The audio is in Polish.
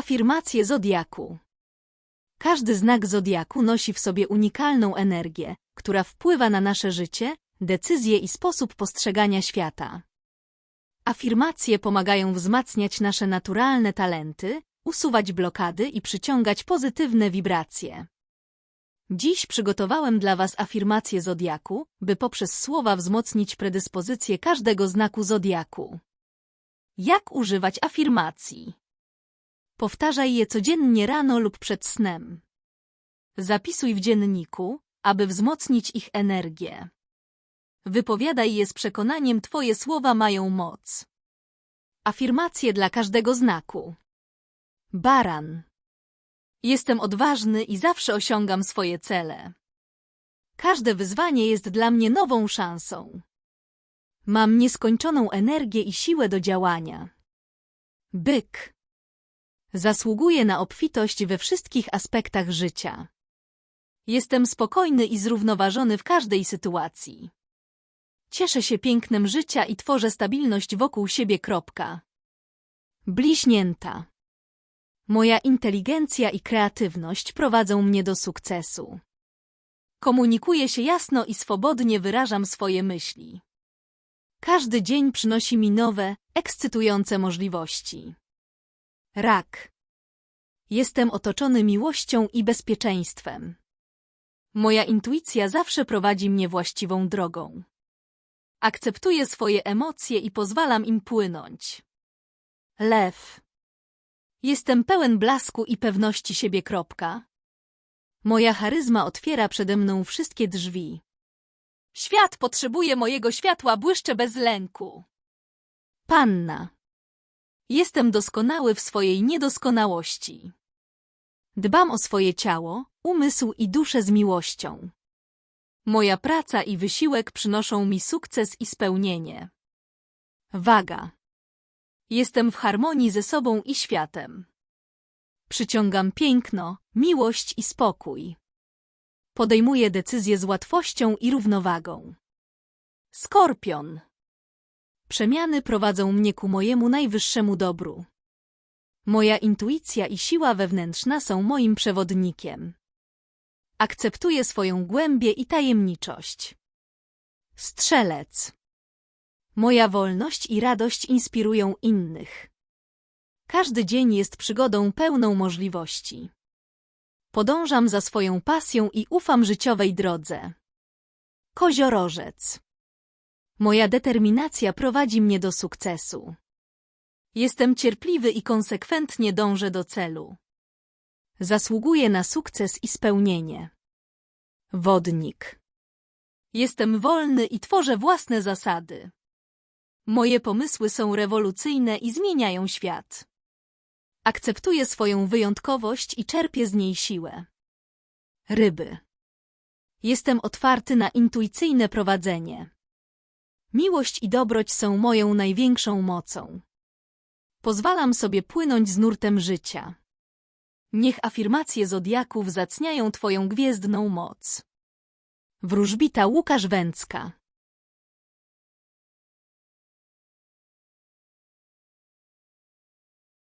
Afirmacje Zodiaku Każdy znak Zodiaku nosi w sobie unikalną energię, która wpływa na nasze życie, decyzje i sposób postrzegania świata. Afirmacje pomagają wzmacniać nasze naturalne talenty, usuwać blokady i przyciągać pozytywne wibracje. Dziś przygotowałem dla Was afirmacje Zodiaku, by poprzez słowa wzmocnić predyspozycję każdego znaku Zodiaku. Jak używać afirmacji? Powtarzaj je codziennie rano lub przed snem. Zapisuj w dzienniku, aby wzmocnić ich energię. Wypowiadaj je z przekonaniem Twoje słowa mają moc. Afirmacje dla każdego znaku. Baran. Jestem odważny i zawsze osiągam swoje cele. Każde wyzwanie jest dla mnie nową szansą. Mam nieskończoną energię i siłę do działania. Byk. Zasługuję na obfitość we wszystkich aspektach życia. Jestem spokojny i zrównoważony w każdej sytuacji. Cieszę się pięknem życia i tworzę stabilność wokół siebie. Kropka. Bliźnięta. Moja inteligencja i kreatywność prowadzą mnie do sukcesu. Komunikuję się jasno i swobodnie wyrażam swoje myśli. Każdy dzień przynosi mi nowe, ekscytujące możliwości. Rak. Jestem otoczony miłością i bezpieczeństwem. Moja intuicja zawsze prowadzi mnie właściwą drogą. Akceptuję swoje emocje i pozwalam im płynąć. Lew. Jestem pełen blasku i pewności siebie. Kropka. Moja charyzma otwiera przede mną wszystkie drzwi. Świat potrzebuje mojego światła, błyszczę bez lęku. Panna. Jestem doskonały w swojej niedoskonałości. Dbam o swoje ciało, umysł i duszę z miłością. Moja praca i wysiłek przynoszą mi sukces i spełnienie. Waga. Jestem w harmonii ze sobą i światem. Przyciągam piękno, miłość i spokój. Podejmuję decyzje z łatwością i równowagą. Skorpion. Przemiany prowadzą mnie ku mojemu najwyższemu dobru. Moja intuicja i siła wewnętrzna są moim przewodnikiem. Akceptuję swoją głębię i tajemniczość. Strzelec. Moja wolność i radość inspirują innych. Każdy dzień jest przygodą pełną możliwości. Podążam za swoją pasją i ufam życiowej drodze. Koziorożec. Moja determinacja prowadzi mnie do sukcesu. Jestem cierpliwy i konsekwentnie dążę do celu. Zasługuję na sukces i spełnienie. Wodnik. Jestem wolny i tworzę własne zasady. Moje pomysły są rewolucyjne i zmieniają świat. Akceptuję swoją wyjątkowość i czerpię z niej siłę. Ryby. Jestem otwarty na intuicyjne prowadzenie. Miłość i dobroć są moją największą mocą. Pozwalam sobie płynąć z nurtem życia. Niech afirmacje Zodiaku wzacniają Twoją gwiezdną moc. Wróżbita Łukasz Węcka